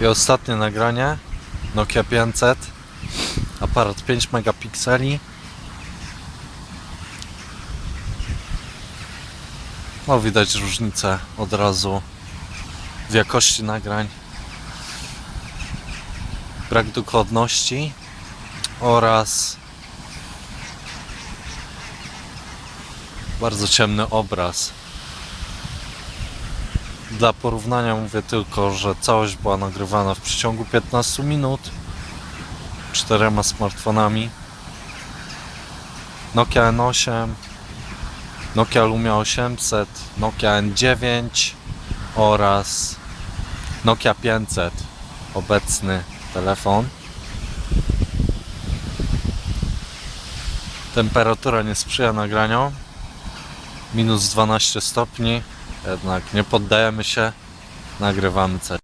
I ostatnie nagranie Nokia 500 aparat 5 megapikseli. No widać różnicę od razu w jakości nagrań. Brak dokładności oraz bardzo ciemny obraz dla porównania mówię tylko, że całość była nagrywana w przeciągu 15 minut czterema smartfonami. Nokia N8 Nokia Lumia 800 Nokia N9 oraz Nokia 500 obecny telefon. Temperatura nie sprzyja nagraniom minus 12 stopni jednak nie poddajemy się nagrywamy cel